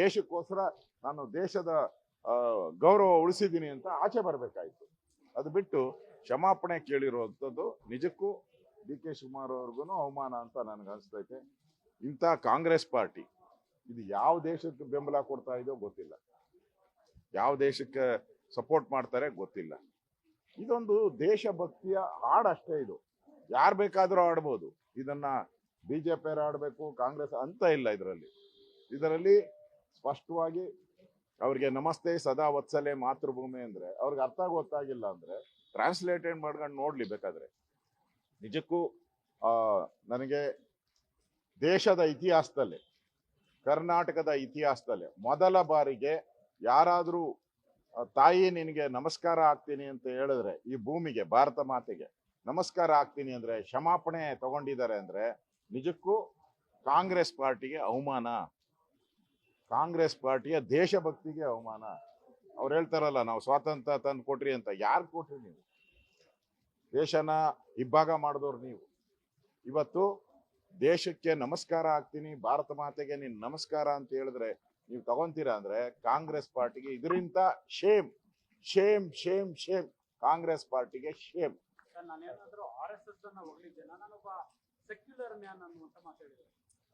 ದೇಶಕ್ಕೋಸ್ಕರ ನಾನು ದೇಶದ ಗೌರವ ಉಳಿಸಿದ್ದೀನಿ ಅಂತ ಆಚೆ ಬರಬೇಕಾಯಿತು. ಅದು ಬಿಟ್ಟು ಕ್ಷಮಾಪಣೆ ಕೇಳಿರುವಂಥದ್ದು ನಿಜಕ್ಕೂ ಡಿ ಕೆ ಶಿವಕುಮಾರ್ ಅವ್ರಿಗೂ ಅವಮಾನ ಅಂತ ನನಗೆ ಅನಿಸ್ತೈತೆ ಇಂಥ ಕಾಂಗ್ರೆಸ್ ಪಾರ್ಟಿ, ಇದು ಯಾವ ದೇಶಕ್ಕೆ ಬೆಂಬಲ ಕೊಡ್ತಾ ಇದೆಯೋ ಗೊತ್ತಿಲ್ಲ. ಯಾವ ದೇಶಕ್ಕೆ ಸಪೋರ್ಟ್ ಮಾಡ್ತಾರೆ ಗೊತ್ತಿಲ್ಲ. ಇದೊಂದು ದೇಶಭಕ್ತಿಯ ಹಾಡಷ್ಟೇ ಇದು. ಯಾರು ಬೇಕಾದರೂ ಆಡ್ಬೋದು ಇದನ್ನ ಪಿಯರು ಆಡಬೇಕು ಕಾಂಗ್ರೆಸ್ ಅಂತ ಇಲ್ಲ ಇದರಲ್ಲಿ. ಇದರಲ್ಲಿ ಸ್ಪಷ್ಟವಾಗಿ ಅವ್ರಿಗೆ ನಮಸ್ತೆ ಸದಾ ವತ್ಸಲೆ ಮಾತೃಭೂಮಿ ಅಂದ್ರೆ ಅವ್ರಿಗೆ ಅರ್ಥ ಗೊತ್ತಾಗಿಲ್ಲ ಅಂದ್ರೆ ಟ್ರಾನ್ಸ್ಲೇಟೆಡ್ ಮಾಡ್ಕೊಂಡು ನೋಡ್ಲಿ ಬೇಕಾದ್ರೆ. ನಿಜಕ್ಕೂ ಆ, ನನಗೆ ದೇಶದ ಇತಿಹಾಸದಲ್ಲಿ ಕರ್ನಾಟಕದ ಇತಿಹಾಸದಲ್ಲಿ ಮೊದಲ ಬಾರಿಗೆ ಯಾರಾದರೂ ತಾಯಿ ನಿನಗೆ ನಮಸ್ಕಾರ ಆಗ್ತೀನಿ ಅಂತ ಹೇಳಿದ್ರೆ ಈ ಭೂಮಿಗೆ ಭಾರತ ಮಾತೆಗೆ ನಮಸ್ಕಾರ ಆಗ್ತೀನಿ ಅಂದ್ರೆ ಕ್ಷಮಾಪಣೆ ತಗೊಂಡಿದ್ದಾರೆ ಅಂದ್ರೆ ನಿಜಕ್ಕೂ ಕಾಂಗ್ರೆಸ್ ಪಾರ್ಟಿಗೆ ಅವಮಾನ. ಕಾಂಗ್ರೆಸ್ ಪಾರ್ಟಿಯ ದೇಶಭಕ್ತಿಗೆ ಅವಮಾನ. ಅವ್ರು ಹೇಳ್ತಾರಲ್ಲ ನಾವು ಸ್ವಾತಂತ್ರ್ಯ ತಂದು ಕೊಟ್ರಿ ಅಂತ. ಯಾರು ಕೊಟ್ರಿ ನೀವು? ದೇಶನ ಇಬ್ಬಾಗ ಮಾಡಿದವ್ರು ನೀವು. ಇವತ್ತು ದೇಶಕ್ಕೆ ನಮಸ್ಕಾರ ಆಗ್ತೀನಿ ಭಾರತ ಮಾತೆಗೆ ನೀನ್ ನಮಸ್ಕಾರ ಅಂತ ಹೇಳಿದ್ರೆ ನೀವು ತಗೊಂತೀರಾ ಅಂದ್ರೆ ಕಾಂಗ್ರೆಸ್ ಪಾರ್ಟಿಗೆ ಇದರಿಂದ shame shame shame shame Congress ಪಾರ್ಟಿಗೆ ಶೇಮ್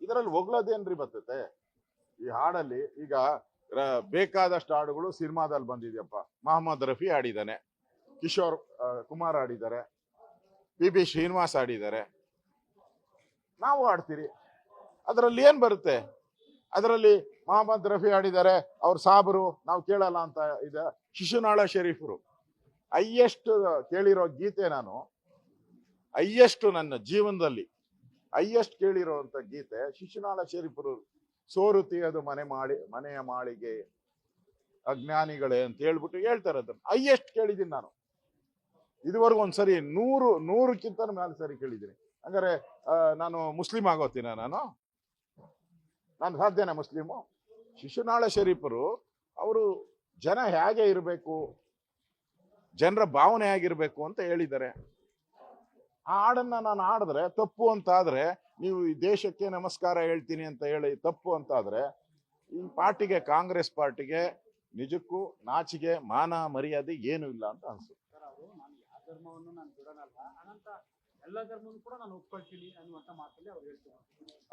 ಇದರಲ್ಲಿ ಹೊಗಳೋದೇನ್ರಿ ಬರ್ತತೆ? ಈ ಹಾಡಲ್ಲಿ ಈಗ ಬೇಕಾದಷ್ಟು ಹಾಡುಗಳು ಸಿನಿಮಾದಲ್ಲಿ ಬಂದಿದೆಯಪ್ಪ. ಮೊಹಮ್ಮದ್ ರಫಿ ಆಡಿದ್ದಾನೆ ಕಿಶೋರ್ ಕುಮಾರ್ ಆಡಿದ್ದಾರೆ ಪಿ ಬಿ ಶ್ರೀನಿವಾಸ್ ಆಡಿದ್ದಾರೆ ನಾವು ಆಡ್ತೀರಿ ಅದರಲ್ಲಿ ಏನ್ ಬರುತ್ತೆ? ಅದರಲ್ಲಿ ಮಹಮ್ಮದ್ ರಫಿ ಆಡಿದ್ದಾರೆ ಅವ್ರ ಸಾಬರು, ನಾವು ಕೇಳಲ್ಲ ಅಂತ ಇದೆ ಶಿಶುನಾಳ ಶರೀಫರು. ಹೈಯೆಸ್ಟ್ ಕೇಳಿರೋ ಗೀತೆ ನಾನು. ಹೈಯೆಸ್ಟ್ ನನ್ನ ಜೀವನದಲ್ಲಿ ಹೈಯೆಸ್ಟ್ ಅಂತ ಗೀತೆ ಶಿಶುನಾಳ ಶರೀಫರು ಸೋರುತಿ ಅದು ಮನೆ ಮಾಡಿ, ಮನೆಯ ಮಾಳಿಗೆ ಅಜ್ಞಾನಿಗಳೇ ಅಂತ ಹೇಳ್ಬಿಟ್ಟು ಹೇಳ್ತಾರೆ ಅದನ್ನ. ಹೈಯೆಸ್ಟ್ ಕೇಳಿದ್ದೀನಿ ನಾನು. ಇದುವರೆಗೂ ಒಂದ್ಸರಿ ನೂರು ನೂರಕ್ಕಿಂತ ಮೇಲೆ ಸರಿ ಕೇಳಿದ್ದೀನಿ. ಹಂಗಾರೆ ನಾನು ಮುಸ್ಲಿಂ ಆಗೋತೀನ ನಾನು? ನಾನು ಸಾಧ್ಯನೇ ಮುಸ್ಲಿಮು? ಶಿಶುನಾಳ ಶರೀಫರು, ಅವರು ಜನ ಹೇಗೆ ಇರಬೇಕು? ಜನರ ಭಾವನೆ ಹೇಗಿರ್ಬೇಕು ಅಂತ ಹೇಳಿದ್ದಾರೆ. ಆ ಹಾಡನ್ನ ನಾನು ಆಡಿದ್ರೆ ತಪ್ಪು ಅಂತ ಆದ್ರೆ ನೀವು ಈ ದೇಶಕ್ಕೆ ನಮಸ್ಕಾರ ಹೇಳ್ತೀನಿ ಅಂತ ಹೇಳಿ ತಪ್ಪು ಅಂತ ಆದ್ರೆ ಈ ಪಾರ್ಟಿಗೆ ಕಾಂಗ್ರೆಸ್ ಪಾರ್ಟಿಗೆ ನಿಜಕ್ಕೂ ನಾಚಿಗೆ ಮಾನ ಮರ್ಯಾದೆ ಏನೂ ಇಲ್ಲ ಅಂತ ಅನ್ಸುತ್ತೆ.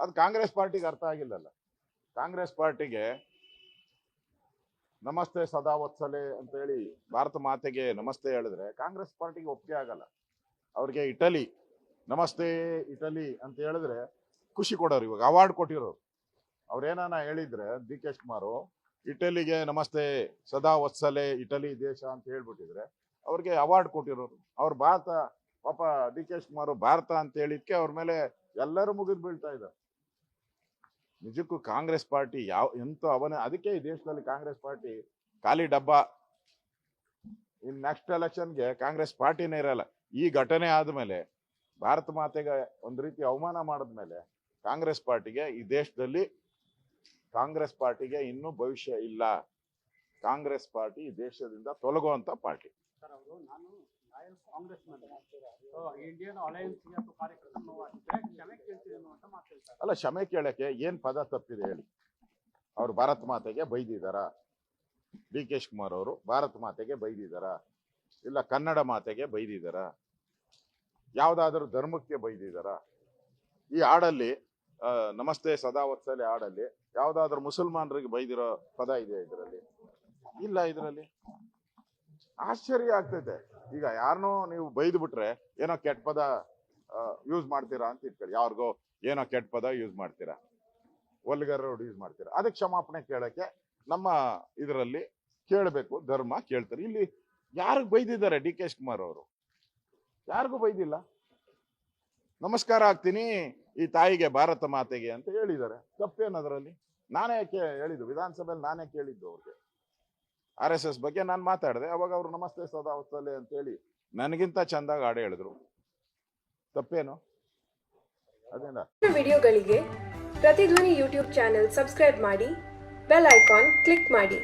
ಅದು ಕಾಂಗ್ರೆಸ್ ಪಾರ್ಟಿಗೆ ಅರ್ಥ ಆಗಿಲ್ಲಲ್ಲ. ಕಾಂಗ್ರೆಸ್ ಪಾರ್ಟಿಗೆ ನಮಸ್ತೆ ಸದಾ ವತ್ಸಲೆ ಅಂತ ಹೇಳಿ ಭಾರತ ಮಾತೆಗೆ ನಮಸ್ತೆ ಹೇಳಿದ್ರೆ ಕಾಂಗ್ರೆಸ್ ಪಾರ್ಟಿಗೆ ಒಪ್ಪಿಗೆ ಆಗಲ್ಲ. ಅವ್ರಿಗೆ ಇಟಲಿ ನಮಸ್ತೆ ಇಟಲಿ ಅಂತ ಹೇಳಿದ್ರೆ ಖುಷಿ ಕೊಡೋರು ಇವಾಗ ಅವಾರ್ಡ್ ಕೊಟ್ಟಿರೋರು. ಅವ್ರೇನಾನ ಹೇಳಿದ್ರೆ ಡಿ ಕೆ ಕುಮಾರು ಇಟಲಿಗೆ ನಮಸ್ತೆ, ಸದಾ ಒತ್ಸಲೆ, ಇಟಲಿ ದೇಶ ಅಂತ ಹೇಳ್ಬಿಟ್ಟಿದ್ರೆ, ಅವ್ರಿಗೆ ಅವಾರ್ಡ್ ಕೊಟ್ಟಿರೋರು. ಅವ್ರು ಭಾರತ, ಪಾಪ ಡಿ ಕೆ ಕುಮಾರ್ ಭಾರತ ಅಂತ ಹೇಳಿದ್ಕೆ ಅವ್ರ ಮೇಲೆ ಎಲ್ಲರೂ ಮುಗಿದು ಬೀಳ್ತಾ ಇದ್ದಾರೆ. ನಿಜಕ್ಕೂ ಕಾಂಗ್ರೆಸ್ ಪಾರ್ಟಿ ಯಾವ, ಎಂತ ಅವನ, ಅದಕ್ಕೆ ಈ ದೇಶದಲ್ಲಿ ಕಾಂಗ್ರೆಸ್ ಪಾರ್ಟಿ ಖಾಲಿ ಡಬ್ಬ. ಇನ್ ನೆಕ್ಸ್ಟ್ ಎಲೆಕ್ಷನ್ಗೆ ಕಾಂಗ್ರೆಸ್ ಪಾರ್ಟಿನೇ ಇರಲ್ಲ. ಈ ಘಟನೆ ಆದ್ಮೇಲೆ ಭಾರತ ಮಾತೆಗೆ ಒಂದು ರೀತಿ ಅವಮಾನ ಮಾಡಿದ್ಮೇಲೆ ಕಾಂಗ್ರೆಸ್ ಪಾರ್ಟಿಗೆ ಈ ದೇಶದಲ್ಲಿ ಕಾಂಗ್ರೆಸ್ ಪಾರ್ಟಿಗೆ ಇನ್ನೂ ಭವಿಷ್ಯ ಇಲ್ಲ. ಕಾಂಗ್ರೆಸ್ ಪಾರ್ಟಿ ಈ ದೇಶದಿಂದ ತೊಲಗುವಂತ ಪಾರ್ಟಿ. ಅಲ್ಲ ಕ್ಷಮೆ ಕೇಳಕ್ಕೆ ಏನ್ ಪದ ತಪ್ಪಿದೆ ಹೇಳಿ. ಅವ್ರು ಭಾರತ್ ಮಾತೆಗೆ ಬೈದಿದಾರ. ಡಿ ಕೆ ಶಿವಕುಮಾರ್ ಅವರು ಭಾರತ್ ಮಾತೆಗೆ ಬೈದಿದಾರ. ಇಲ್ಲ ಕನ್ನಡ ಮಾತೆಗೆ ಬೈದಿದಾರ. ಯಾವ್ದಾದ್ರು ಧರ್ಮಕ್ಕೆ ಬೈದಿದ್ದಾರಾ? ಈ ಹಾಡಲ್ಲಿ ನಮಸ್ತೆ ಸದಾ ವತ್ಸಲೆ ಹಾಡಲ್ಲಿ ಯಾವುದಾದ್ರೂ ಮುಸಲ್ಮಾನರಿಗೆ ಬೈದಿರೋ ಪದ ಇದೆ ಇದರಲ್ಲಿ? ಇಲ್ಲ ಇದರಲ್ಲಿ. ಆಶ್ಚರ್ಯ ಆಗ್ತೈತೆ. ಈಗ ಯಾರನ್ನೋ ನೀವು ಬೈದು ಬಿಟ್ರೆ ಏನೋ ಕೆಟ್ಟ ಪದ ಯೂಸ್ ಮಾಡ್ತೀರಾ ಅಂತ ಇಟ್ಕೊಳ್ಳಿ. ಯಾರಿಗೋ ಏನೋ ಕೆಟ್ಟ ಪದ ಯೂಸ್ ಮಾಡ್ತೀರಾ? ಒಲ್ಗರ್ ಯೂಸ್ ಮಾಡ್ತೀರಾ? ಅದಕ್ಕೆ ಕ್ಷಮಾಪಣೆ ಕೇಳಕ್ಕೆ ನಮ್ಮ ಇದರಲ್ಲಿ ಕೇಳಬೇಕು, ಧರ್ಮ ಕೇಳ್ತಾರೆ. ಇಲ್ಲಿ ಯಾರಿಗೆ ಬೈದಿದ್ದಾರೆ ಡಿ ಕೆ ಕುಮಾರ್ ಅವರು? ಯಾರಿಗೂ ಬೈದಿಲ್ಲ. ನಮಸ್ಕಾರ ಆಗ್ತೀನಿ ಈ ತಾಯಿಗೆ ಭಾರತ ಮಾತೆಗೆ ಅಂತ ಹೇಳಿದ್ದಾರೆ. ತಪ್ಪೇನು ಅದರಲ್ಲಿ ನಾನೇ ಕೇ ಹೇಳಿದ್ದು? ವಿಧಾನಸಭೆಯಲ್ಲಿ ನಾನೇ ಕೇಳಿದ್ದು ಅವ್ರಿಗೆ. ಆರ್ ಎಸ್ ಎಸ್ ಬಗ್ಗೆ ನಾನು ಮಾತಾಡಿದೆ. ಅವಾಗ ಅವರು ನಮಸ್ತೆ ಸದಾ ಅಂತ ಹೇಳಿ ನನಗಿಂತ ಚಂದಾಗಿ ಹಾಡು ಹೇಳಿದ್ರು. ತಪ್ಪೇನು? ಅದೇನ? ವಿಡಿಯೋಗಳಿಗೆ ಪ್ರತಿಧ್ವನಿ ಯೂಟ್ಯೂಬ್ ಚಾನೆಲ್ ಸಬ್ಸ್ಕ್ರೈಬ್ ಮಾಡಿ, ಬೆಲ್ ಐಕಾನ್ ಕ್ಲಿಕ್ ಮಾಡಿ.